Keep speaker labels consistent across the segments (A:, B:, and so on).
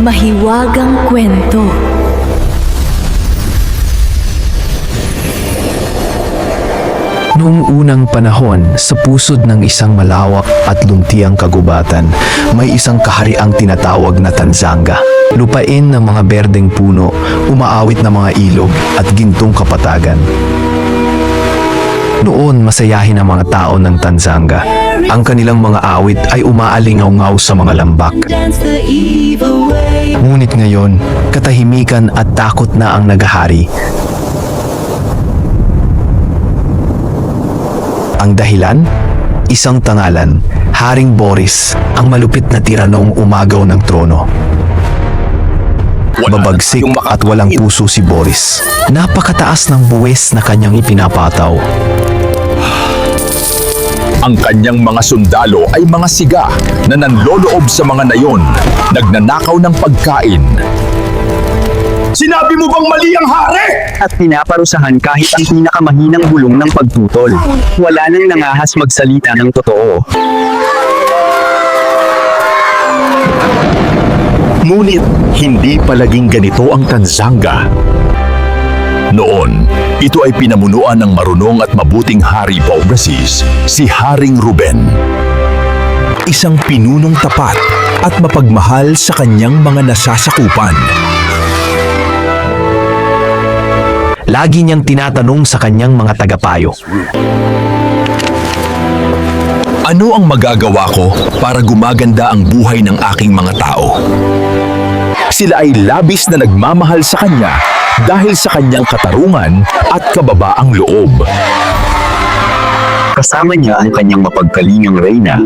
A: Mahiwagang kwento.
B: Noong unang panahon, sa pusod ng isang malawak at luntiang kagubatan, may isang kahariang tinatawag na Tanzanga. Lupain ng mga berdeng puno, umaawit na mga ilog at gintong kapatagan. Noon, masayahin ang mga tao ng Tanzanga. Ang kanilang mga awit ay umaalingaw-ngaw sa mga lambak. Ngunit ngayon, katahimikan at takot na ang nagahari Ang dahilan? Isang tangalan, Haring Boris, ang malupit na tira noong umagaw ng trono. Babagsik at walang puso si Boris. Napakataas ng buwes na kanyang ipinapataw.
C: Ang kanyang mga sundalo ay mga siga na nanloloob sa mga nayon, nagnanakaw ng pagkain. Sinabi mo bang mali ang hari?
D: at pinaparusahan kahit ang pinakamahinang bulong ng pagtutol. Wala nang nangahas magsalita ng totoo.
C: Ngunit hindi palaging ganito ang Tanzanga. Noon, ito ay pinamunuan ng marunong at mabuting hari Paubrasis, si Haring Ruben. Isang pinunong tapat at mapagmahal sa kanyang mga nasasakupan.
B: Lagi niyang tinatanong sa kanyang mga tagapayo.
C: Ano ang magagawa ko para gumaganda ang buhay ng aking mga tao? Sila ay labis na nagmamahal sa kanya dahil sa kanyang katarungan at kababaang loob.
D: Kasama niya ang kanyang mapagkalingang reyna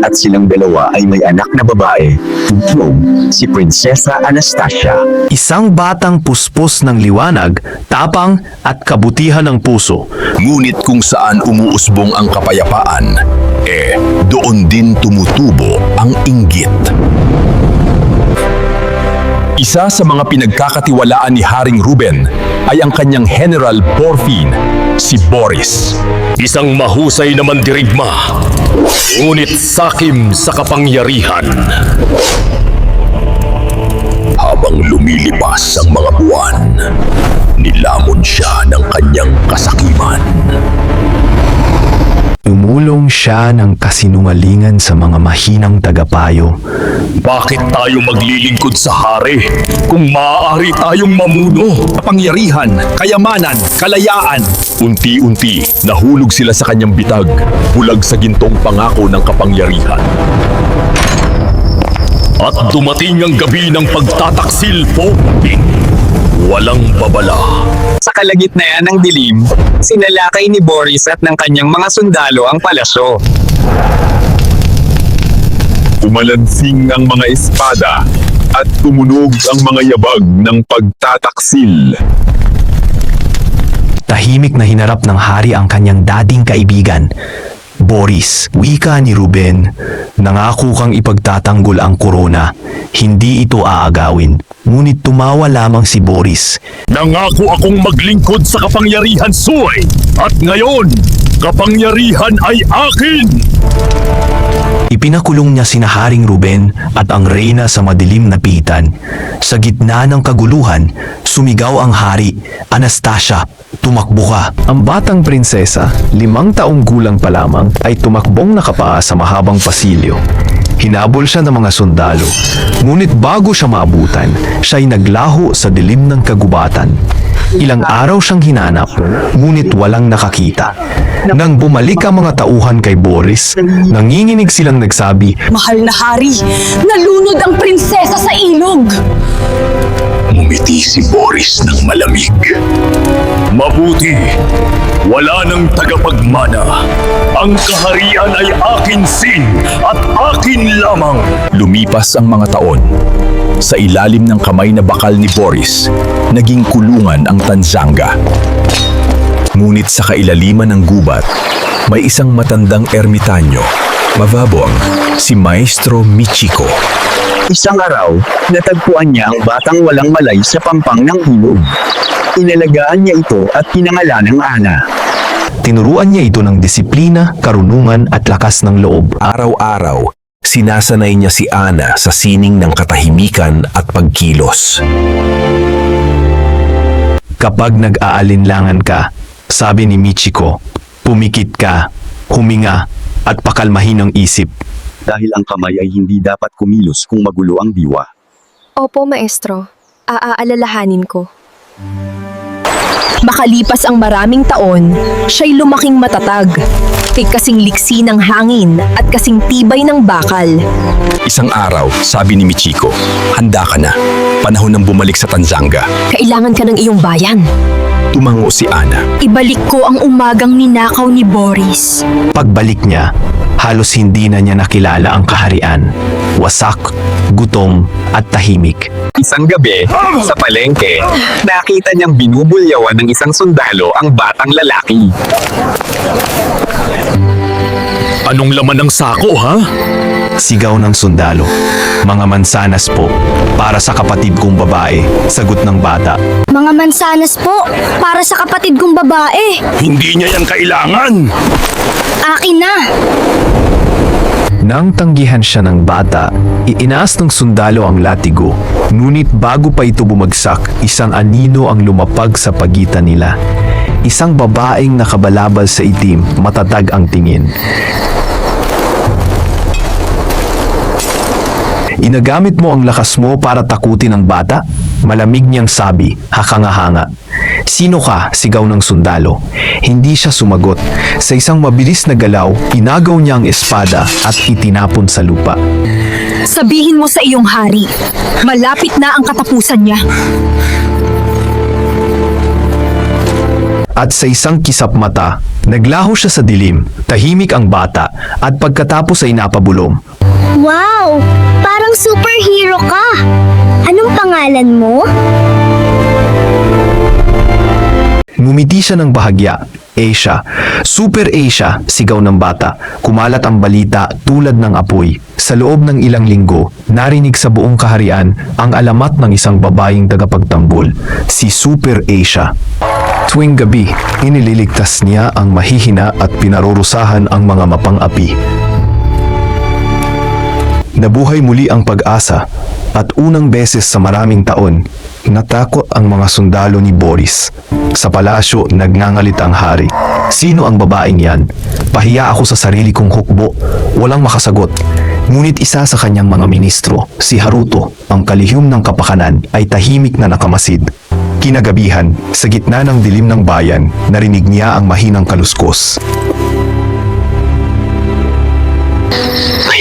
D: at silang dalawa ay may anak na babae, tugtog, si Prinsesa Anastasia.
B: Isang batang puspos ng liwanag, tapang at kabutihan ng puso.
C: Ngunit kung saan umuusbong ang kapayapaan, eh doon din tumutubo ang inggit. Isa sa mga pinagkakatiwalaan ni Haring Ruben ay ang kanyang General Porfin, si Boris.
E: Isang mahusay na mandirigma, ngunit sakim sa kapangyarihan.
C: Habang lumilipas ang mga buwan, nilamon siya ng kanyang kasakiman.
B: Umulong siya ng kasinungalingan sa mga mahinang tagapayo.
E: Bakit tayo maglilingkod sa hari kung maaari tayong mamuno?
C: Kapangyarihan, kayamanan, kalayaan. Unti-unti, nahulog sila sa kanyang bitag, bulag sa gintong pangako ng kapangyarihan.
E: At dumating ang gabi ng pagtataksil, Pope. Walang babala.
D: Sa kalagitnaan ng dilim, sinalakay ni Boris at ng kanyang mga sundalo ang palasyo.
C: Umalansing ang mga espada at tumunog ang mga yabag ng pagtataksil.
B: Tahimik na hinarap ng hari ang kanyang dating kaibigan. Boris, wika ni Ruben, nangako kang ipagtatanggol ang korona. Hindi ito aagawin. Ngunit tumawa lamang si Boris.
E: Nangako akong maglingkod sa kapangyarihan, Suy! At ngayon, kapangyarihan ay akin!
B: Ipinakulong niya sina Haring Ruben at ang reyna sa madilim na pitan. Sa gitna ng kaguluhan, sumigaw ang hari, Anastasia, tumakbo ka. Ang batang prinsesa, limang taong gulang pa lamang, ay tumakbong nakapaa sa mahabang pasilyo. Hinabol siya ng mga sundalo. Ngunit bago siya maabutan, siya'y naglaho sa dilim ng kagubatan. Ilang araw siyang hinanap, ngunit walang nakakita. Nang bumalik ang mga tauhan kay Boris, nanginginig silang nagsabi,
A: Mahal na hari, nalunod ang prinsesa sa ilog.
C: Ngumiti si Boris ng malamig.
E: Mabuti, wala nang tagapagmana. Ang kaharian ay akin sin at akin lamang.
C: Lumipas ang mga taon. Sa ilalim ng kamay na bakal ni Boris, naging kulungan ang Tanzanga. Ngunit sa kailaliman ng gubat, may isang matandang ermitanyo, mababong, si Maestro Michiko.
D: Isang araw, natagpuan niya ang batang walang malay sa pampang ng ilog. Inalagaan niya ito at pinangalan ng Ana.
B: Tinuruan niya ito ng disiplina, karunungan at lakas ng loob.
C: Araw-araw,
F: Sinasanay niya si Ana sa sining ng katahimikan at pagkilos.
B: Kapag nag-aalinlangan ka, sabi ni Michiko, pumikit ka, huminga, at pakalmahin ang isip.
D: Dahil ang kamay ay hindi dapat kumilos kung magulo ang diwa.
G: Opo, maestro. Aaalalahanin ko.
A: Makalipas ang maraming taon, siya'y lumaking matatag. Kay kasing liksi ng hangin at kasing tibay ng bakal.
C: Isang araw, sabi ni Michiko, handa ka na. Panahon ng bumalik sa Tanzanga.
A: Kailangan ka ng iyong bayan.
C: Tumango si Ana.
A: Ibalik ko ang umagang ninakaw ni Boris.
B: Pagbalik niya, halos hindi na niya nakilala ang kaharian. Wasak, gutom, at tahimik.
D: Isang gabi, sa palengke, nakita niyang binubulyawan ng isang sundalo ang batang lalaki.
E: Anong laman ng sako, ha?
B: Sigaw ng sundalo. Mga mansanas po, para sa kapatid kong babae, sagot ng bata.
H: Mga mansanas po, para sa kapatid kong babae.
E: Hindi niya yan kailangan.
H: Akin na.
B: Nang tanggihan siya ng bata, iinaas ng sundalo ang latigo. Ngunit bago pa ito bumagsak, isang anino ang lumapag sa pagitan nila. Isang babaeng nakabalabal sa itim, matatag ang tingin. Inagamit mo ang lakas mo para takutin ang bata? Malamig niyang sabi, hakangahanga. Sino ka? Sigaw ng sundalo. Hindi siya sumagot. Sa isang mabilis na galaw, inagaw niya ang espada at itinapon sa lupa.
A: Sabihin mo sa iyong hari, malapit na ang katapusan niya.
B: At sa isang kisap mata, naglaho siya sa dilim, tahimik ang bata, at pagkatapos ay napabulong.
H: Wow! Parang superhero ka. Anong pangalan mo?
B: Ngumiti siya ng bahagya. Asia. Super Asia, sigaw ng bata. Kumalat ang balita tulad ng apoy. Sa loob ng ilang linggo, narinig sa buong kaharian ang alamat ng isang babaeng tagapagtanggol, si Super Asia. Tuwing gabi, inililigtas niya ang mahihina at pinarurusahan ang mga mapang-api. Nabuhay muli ang pag-asa at unang beses sa maraming taon, natakot ang mga sundalo ni Boris. Sa palasyo, nagngangalit ang hari. Sino ang babaeng yan? Pahiya ako sa sarili kong hukbo. Walang makasagot. Ngunit isa sa kanyang mga ministro, si Haruto, ang kalihim ng kapakanan, ay tahimik na nakamasid. Kinagabihan, sa gitna ng dilim ng bayan, narinig niya ang mahinang kaluskos.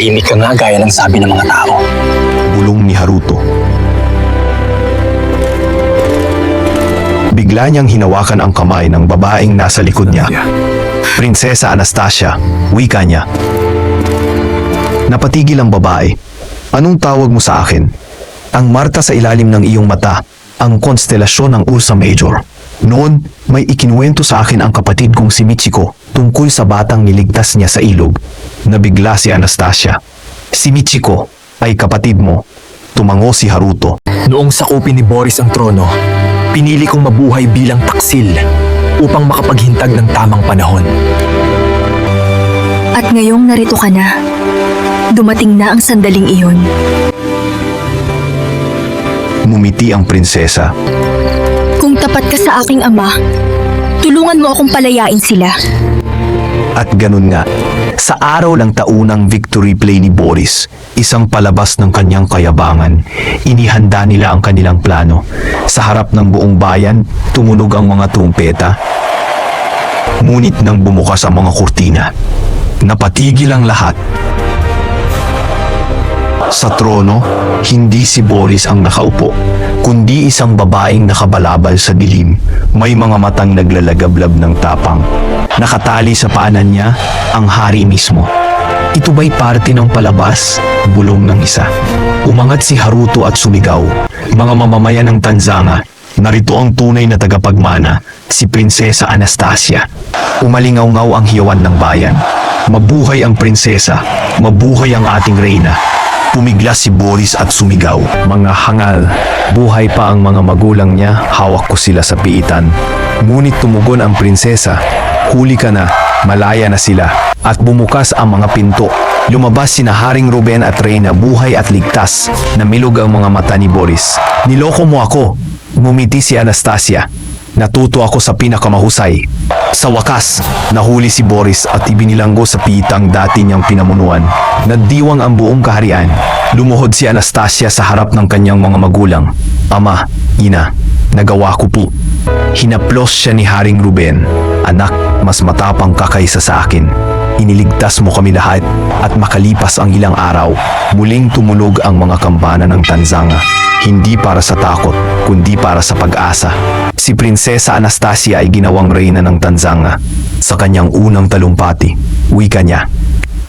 I: Tahimik ka nga gaya ng sabi ng mga tao.
B: bulong ni Haruto. Bigla niyang hinawakan ang kamay ng babaeng nasa likod niya. Prinsesa Anastasia, wika niya. Napatigil ang babae. Anong tawag mo sa akin? Ang Marta sa ilalim ng iyong mata, ang konstelasyon ng Ursa Major. Noon, may ikinuwento sa akin ang kapatid kong si Michiko tungkol sa batang niligtas niya sa ilog. Nabigla si Anastasia. Si Michiko ay kapatid mo. Tumango si Haruto.
I: Noong sakupin ni Boris ang trono, pinili kong mabuhay bilang taksil upang makapaghintag ng tamang panahon.
A: At ngayong narito ka na, dumating na ang sandaling iyon.
B: Mumiti ang prinsesa.
A: Kung tapat ka sa aking ama, tulungan mo akong palayain sila.
B: At ganun nga, sa araw ng taunang victory play ni Boris, isang palabas ng kanyang kayabangan, inihanda nila ang kanilang plano. Sa harap ng buong bayan, tumunog ang mga trumpeta. Ngunit nang bumukas ang mga kurtina, napatigil ang lahat. Sa trono, hindi si Boris ang nakaupo, kundi isang babaeng nakabalabal sa dilim. May mga matang naglalagablab ng tapang. Nakatali sa paanan niya ang hari mismo. Ito ba'y parte ng palabas? Bulong ng isa. Umangat si Haruto at sumigaw. Mga mamamayan ng Tanzanga, narito ang tunay na tagapagmana, si Prinsesa Anastasia. Umalingaw-ngaw ang hiyawan ng bayan. Mabuhay ang prinsesa, mabuhay ang ating reyna. Pumigla si Boris at sumigaw. Mga hangal, buhay pa ang mga magulang niya, hawak ko sila sa piitan. Ngunit tumugon ang prinsesa, huli ka na, malaya na sila. At bumukas ang mga pinto. Lumabas sina Haring Ruben at Reyna buhay at ligtas. Namilog ang mga mata ni Boris. Niloko mo ako. Ngumiti si Anastasia. Natuto ako sa pinakamahusay. Sa wakas, nahuli si Boris at ibinilanggo sa pitang dati niyang pinamunuan. Nagdiwang ang buong kaharian. Lumuhod si Anastasia sa harap ng kanyang mga magulang. Ama, ina, nagawa ko po. Hinaplos siya ni Haring Ruben. Anak, mas matapang ka kaysa sa akin. Iniligtas mo kami lahat at makalipas ang ilang araw, muling tumulog ang mga kampana ng Tanzanga. Hindi para sa takot, kundi para sa pag-asa. Si Prinsesa Anastasia ay ginawang reyna ng Tanzanga. Sa kanyang unang talumpati, wika niya,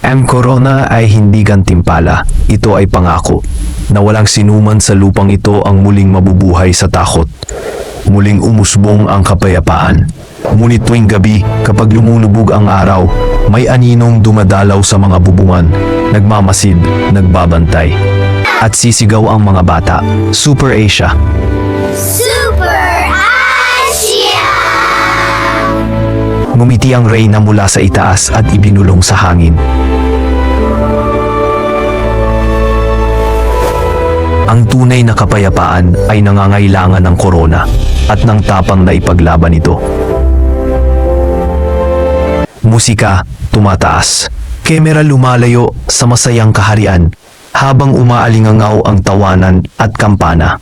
B: Ang corona ay hindi gantimpala. Ito ay pangako na walang sinuman sa lupang ito ang muling mabubuhay sa takot. Muling umusbong ang kapayapaan. Ngunit tuwing gabi, kapag lumulubog ang araw, may aninong dumadalaw sa mga bubungan, nagmamasid, nagbabantay. At sisigaw ang mga bata, Super Asia.
H: Super Asia!
B: Ngumiti ang reyna mula sa itaas at ibinulong sa hangin. Ang tunay na kapayapaan ay nangangailangan ng korona at ng tapang na ipaglaban ito. Musika, tumataas. Kamera lumalayo sa masayang kaharian habang umaalingangaw ang tawanan at kampana.